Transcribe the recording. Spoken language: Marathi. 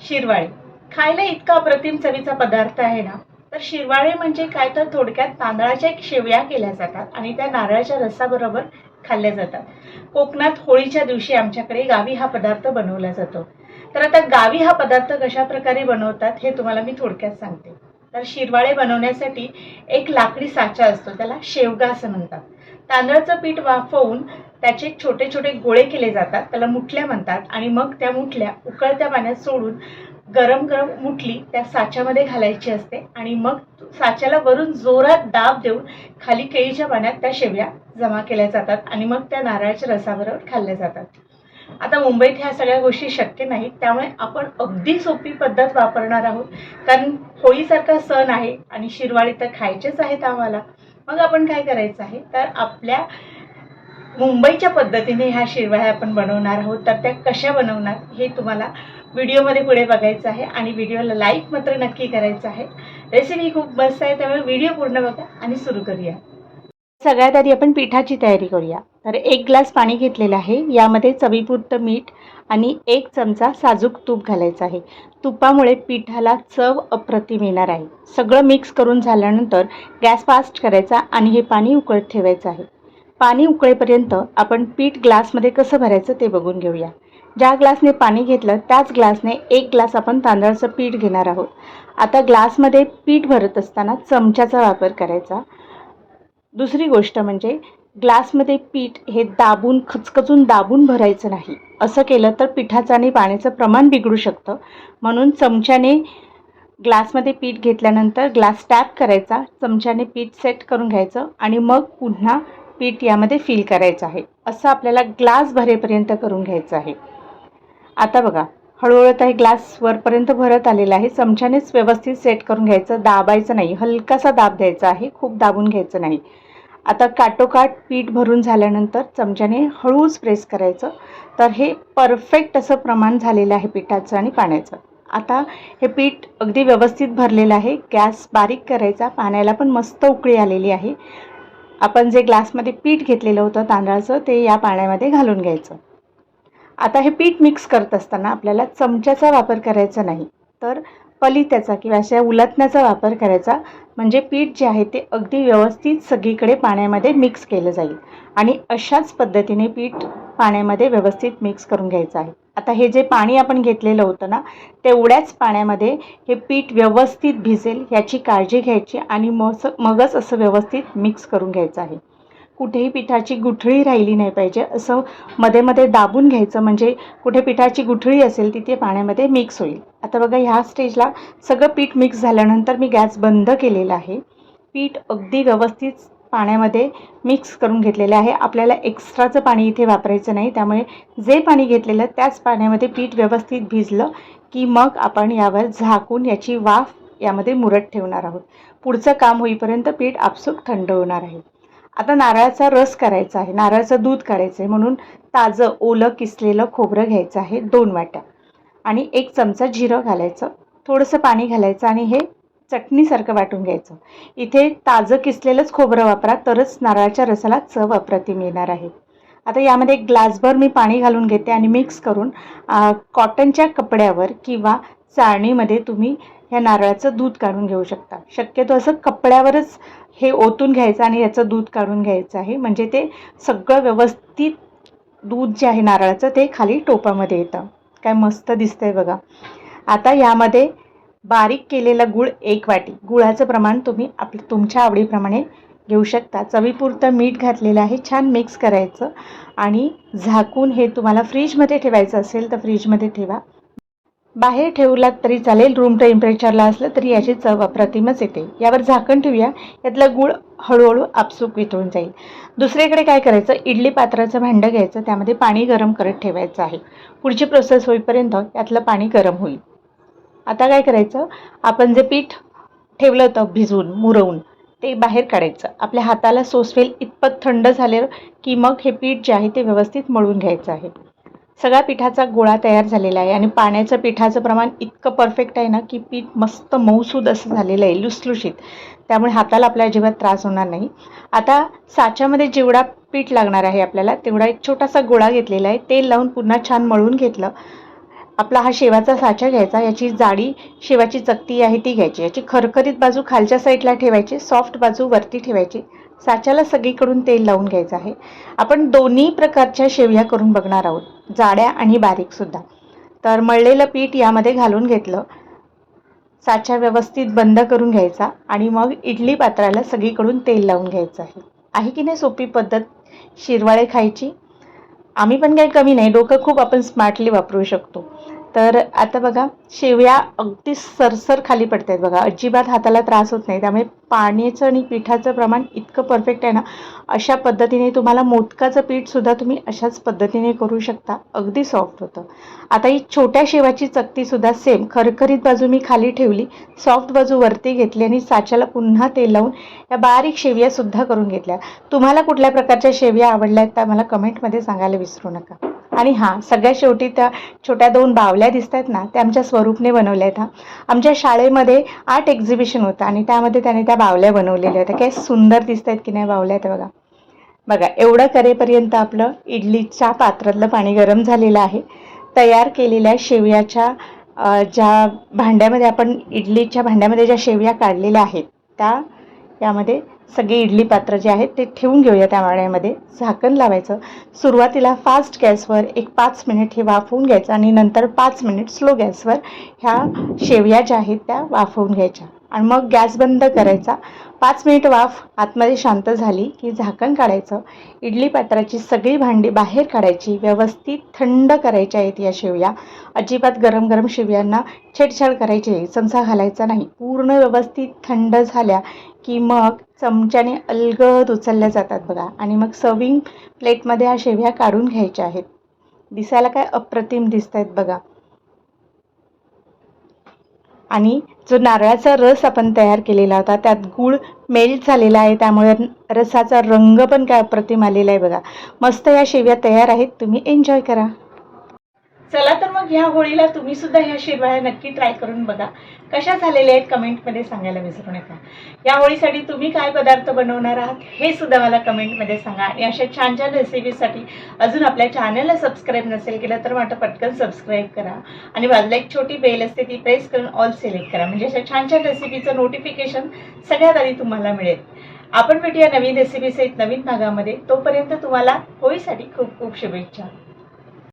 शिरवाळे. खायला इतका अप्रतिम चवीचा पदार्थ आहे ना तर शिरवाळे म्हणजे काय तर थोडक्यात तांदळाच्या शेवया केल्या जातात आणि त्या नारळाच्या रसाबरोबर खाल्ल्या जातात. कोकणात होळीच्या दिवशी आमच्याकडे गावी हा पदार्थ बनवला जातो. तर आता गावी हा पदार्थ कशा प्रकारे बनवतात हे तुम्हाला मी थोडक्यात सांगते. तर शिरवाळे बनवण्यासाठी एक लाकडी साचा असतो त्याला शेवगा असं म्हणतात. तांदळाचं पीठ वाफवून त्याचे छोटे छोटे गोळे केले जातात. त्याला मुठल्या म्हणतात. आणि मग त्या मुठल्या उकळत्या पाण्यात सोडून गरम गरम मुठली त्या साच्यामध्ये घालायची असते. आणि मग साच्याला वरून जोरात दाब देऊन खाली केळीच्या पाण्यात त्या शेवया जमा केल्या जातात. आणि मग त्या नारळाच्या रसाबरोबर खाल्ल्या जातात. आता मुंबईत ह्या सगळ्या गोष्टी शक्य नाहीत. त्यामुळे आपण अगदी सोपी पद्धत वापरणार आहोत. कारण होळीसारखा सण आहे आणि शिरवाळी तर खायचेच आहेत आम्हाला. मग आपण काय करायचं आहे? तर आपल्या मुंबईच्या पद्धतीने ह्या शिरवाळ्या आपण बनवणार आहोत. तर त्या कशा बनवणार हे तुम्हाला व्हिडिओमध्ये पुढे बघायचं आहे आणि व्हिडिओला लाईक मात्र नक्की करायचं आहे. रेसिपी खूप मस्त आहे त्यामुळे व्हिडिओ पूर्ण बघा आणि सुरू करूया. सगळ्यात आधी आपण पिठाची तयारी करूया. तर एक ग्लास पाणी घेतलेलं आहे. यामध्ये चवीपुरतं मीठ आणि एक चमचा साजूक तूप घालायचं आहे. तुपामुळे पिठाला चव अप्रतिम येणार आहे. सगळं मिक्स करून झाल्यानंतर गॅस फास्ट करायचा आणि हे पाणी उकळत ठेवायचं आहे. पाणी उकळेपर्यंत आपण पीठ ग्लासमध्ये कसं भरायचं ते बघून घेऊया. ज्या ग्लासने पाणी घेतलं त्याच ग्लासने एक ग्लास आपण तांदळाचं पीठ घेणार आहोत. आता ग्लासमध्ये पीठ भरत असताना चमच्याचा वापर करायचा. दुसरी गोष्ट म्हणजे ग्लासमध्ये पीठ हे दाबून खचखचून दाबून भरायचं नाही. असं केलं तर पिठाचं आणि पाण्याचं प्रमाण बिघडू शकतं. म्हणून चमच्याने ग्लासमध्ये पीठ घेतल्यानंतर ग्लास टॅप करायचा चमच्याने पीठ सेट करून घ्यायचं आणि मग पुन्हा पीठ यामध्ये फिल करायचं आहे. असं आपल्याला ग्लास भरेपर्यंत करून घ्यायचं आहे. आता बघा हळूहळू आता हे ग्लास वरपर्यंत भरत आलेला आहे. चमच्यानेच व्यवस्थित सेट करून घ्यायचं. दाबायचं नाही. हलकासा दाब द्यायचा आहे. खूप दाबून घ्यायचं नाही. आता काटोकाट पीठ भरून झाल्यानंतर चमच्याने हळूच प्रेस करायचं. तर हे परफेक्ट असं प्रमाण झालेलं आहे पिठाचं आणि पाण्याचं. आता हे पीठ अगदी व्यवस्थित भरलेलं आहे. गॅस बारीक करायचा. पाण्याला पण मस्त उकळी आलेली आहे. आपण जे ग्लासमध्ये पीठ घेतलेलं होतं तांदळाचं ते या पाण्यामध्ये घालून घ्यायचं. आता हे पीठ मिक्स करत असताना आपल्याला चमच्याचा वापर करायचा नाही. तर पलित्याचा किंवा अशा उलटण्याचा वापर करायचा. म्हणजे पीठ जे आहे ते अगदी व्यवस्थित सगळीकडे पाण्यामध्ये मिक्स केलं जाईल. आणि अशाच पद्धतीने पीठ पाण्यामध्ये व्यवस्थित मिक्स करून घ्यायचं आहे. आता हे जे पाणी आपण घेतलेलं होतं ना तेवढ्याच पाण्यामध्ये हे पीठ व्यवस्थित भिजेल याची काळजी घ्यायची आणि मस मगच असं व्यवस्थित मिक्स करून घ्यायचं आहे. कुठेही पिठाची गुठळी राहिली नाही पाहिजे. असं मध्ये मध्ये दाबून घ्यायचं. म्हणजे कुठे पिठाची गुठळी असेल तिथे पाण्यामध्ये मिक्स होईल. आता बघा ह्या स्टेजला सगळं पीठ मिक्स झाल्यानंतर मी गॅस बंद केलेला आहे. पीठ अगदी व्यवस्थित पाण्यामध्ये मिक्स करून घेतलेलं आहे. आपल्याला एक्स्ट्राचं पाणी इथे वापरायचं नाही. त्यामुळे जे पाणी घेतलेलं त्याच पाण्यामध्ये पीठ व्यवस्थित भिजलं की मग आपण यावर झाकून याची वाफ यामध्ये मुरत ठेवणार आहोत. पुढचं काम होईपर्यंत पीठ आपसूक थंड होणार आहे. आता नारळाचा रस करायचा आहे नारळाचं दूध काढायचं आहे म्हणून ताजं ओलं किसलेलं खोबरं घ्यायचं आहे दोन वाट्या. आणि एक चमचा जिरं घालायचं थोडंसं पाणी घालायचं आणि हे चटणीसारखं वाटून घ्यायचं. इथे ताजं किसलेलंच खोबरं वापरा तरच नारळाच्या रसाला चव अप्रतिम येणार आहे. आता यामध्ये एक ग्लासभर मी पाणी घालून घेते आणि मिक्स करून कॉटनच्या कपड्यावर किंवा चाळणीमध्ये तुम्ही ह्या नारळाचं दूध काढून घेऊ शकता. शक्यतो असं कपड्यावरच हे ओतून घ्यायचं आणि याचं दूध काढून घ्यायचं आहे. म्हणजे ते सगळं व्यवस्थित दूध जे आहे नारळाचं ते खाली टोपामध्ये येतं. काय मस्त दिसतंय बघा. आता यामध्ये बारीक केलेला गूळ एक वाटी. गुळाचं प्रमाण तुम्ही आप तुमच्या आवडीप्रमाणे घेऊ शकता. चवीपुरतं मीठ घातलेलं आहे. छान मिक्स करायचं. आणि झाकून हे तुम्हाला फ्रीजमध्ये ठेवायचं असेल तर फ्रीजमध्ये ठेवा. बाहेर ठेवलात तरी चालेल रूम टेम्परेचरला असलं तरी याची चव अप्रतिमच येते. यावर झाकण ठेवूया यातलं गूळ हळूहळू आपसूक वितळून जाईल. दुसरीकडे काय करायचं? इडली पात्राचं भांडं घ्यायचं त्यामध्ये पाणी गरम करत ठेवायचं आहे. पुढची प्रोसेस होईपर्यंत यातलं पाणी गरम होईल. आता काय करायचं? आपण जे पीठ ठेवलं होतं भिजवून मुरवून ते बाहेर काढायचं. आपल्या हाताला सोसवेल इतपत थंड झाले की मग हे पीठ जे आहे ते व्यवस्थित मळून घ्यायचं आहे. सगळा पिठाचा गोळा तयार झालेला आहे. आणि पाण्याचं पिठाचं प्रमाण इतकं परफेक्ट आहे ना की पीठ मस्त मऊसूद असं झालेलं आहे लुसलुशीत. त्यामुळे हाताला आपल्या अजिबात त्रास होणार नाही. आता साच्यामध्ये जेवढा पीठ लागणार आहे आपल्याला तेवढा एक छोटासा गोळा घेतलेला आहे. तेल लावून पुन्हा छान मळून घेतलं. आपला हा शेवाचा साचा घ्यायचा याची जाडी शेवाची चकती आहे ती घ्यायची. याची खरखरीत बाजू खालच्या साईडला ठेवायची सॉफ्ट बाजू वरती ठेवायची. साच्याला सगळीकडून तेल लावून घ्यायचं आहे. आपण दोन्ही प्रकारच्या शेवया करून बघणार आहोत जाड्या आणि बारीकसुद्धा तर मळलेलं पीठ यामध्ये घालून घेतलं. साचा व्यवस्थित बंद करून घ्यायचा आणि मग इडली पात्राला सगळीकडून तेल लावून घ्यायचं आहे. आहे की नाही सोपी पद्धत? शिरवाळे खायची? आम्ही पण काही कमी नाही. डोकं खूप आपण स्मार्टली वापरू शकतो. तर आता बघा शेवया अगदी सरसर खाली पडत आहेत बघा. अजिबात हाताला त्रास होत नाही. त्यामुळे पाण्याचं आणि पिठाचं प्रमाण इतकं परफेक्ट आहे ना अशा पद्धतीने तुम्हाला मोदकाचं पीठसुद्धा तुम्ही अशाच पद्धतीने करू शकता. अगदी सॉफ्ट होतं. आता ही छोट्या शेवाची चकतीसुद्धा सेम खरखरीत बाजू मी खाली ठेवली. सॉफ्ट बाजू वरती घेतली आणि साच्याला पुन्हा तेल लावून या बारीक शेवयासुद्धा करून घेतल्या. तुम्हाला कुठल्या प्रकारच्या शेवया आवडल्या आहेत त्या मला कमेंटमध्ये सांगायला विसरू नका. आणि हां सगळ्यात शेवटी त्या छोट्या दोन बावल्या दिसत आहेत ना त्या आमच्या स्वरूपने बनवल्या आहेत हां. आमच्या शाळेमध्ये आर्ट एक्झिबिशन होतं आणि त्यामध्ये त्याने त्या बावल्या बनवलेल्या होत्या काय सुंदर दिसत आहेत की नाही बावल्या त्या बघा. बघा एवढं करेपर्यंत आपलं इडलीच्या पात्रातलं पाणी गरम झालेलं आहे. तयार केलेल्या शेवयाच्या ज्या भांड्यामध्ये आपण इडलीच्या भांड्यामध्ये ज्या शेवया काढलेल्या आहेत त्या यामध्ये सगळे इडली पात्र जे आहेत ते ठेवून घेऊया त्या वाड्यामध्ये. झाकण लावायचं. सुरुवातीला फास्ट गॅसवर एक पाच मिनिट हे वाफवून घ्यायचं आणि नंतर पाच मिनिट स्लो गॅसवर ह्या शेवया ज्या आहेत त्या वाफवून घ्यायच्या. आणि मग गॅस बंद करायचा. पाच मिनिट वाफ आतमध्ये शांत झाली की झाकण काढायचं. इडली पात्राची सगळी भांडी बाहेर काढायची. व्यवस्थित थंड करायच्या आहेत या शेवया. अजिबात गरम गरम शेवयांना छेडछाड करायची आहे चमचा घालायचा नाही. पूर्ण व्यवस्थित थंड झाल्या की मग चमच्याने अलगद उचलल्या जातात बघा. आणि मग सर्विंग प्लेटमध्ये ह्या शेव्या काढून घ्यायच्या आहेत. दिसायला काय अप्रतिम दिसत आहेत बघा. आणि जो नारळाचा रस आपण तयार केलेला होता त्यात गूळ मेल्ट झालेला आहे. त्यामुळे रसाचा रंग पण काय अप्रतिम आलेला आहे बघा. मस्त या शेव्या तयार आहेत. तुम्ही एन्जॉय करा. चला तर मग ह्या होळीला तुम्ही सुद्धा ह्या शिरवाळ्या नक्की ट्राय करून बघा. कशा झालेल्या आहेत कमेंटमध्ये सांगायला विसरू नका. या होळीसाठी तुम्ही काय पदार्थ बनवणार आहात हे सुद्धा मला कमेंटमध्ये सांगा. आणि अशा छान छान रेसिपीसाठी अजून आपल्या चॅनलला सबस्क्राईब नसेल केलं तर वाटतं पटकन सबस्क्राईब करा. आणि बाजूला एक छोटी बेल असते ती प्रेस करून ऑल सिलेक्ट करा. म्हणजे अशा छान छान रेसिपीचं नोटिफिकेशन सगळ्यात आधी तुम्हाला मिळेल. आपण भेटूया नवीन रेसिपीसहित नवीन भागामध्ये. तोपर्यंत तुम्हाला होळीसाठी खूप खूप शुभेच्छा.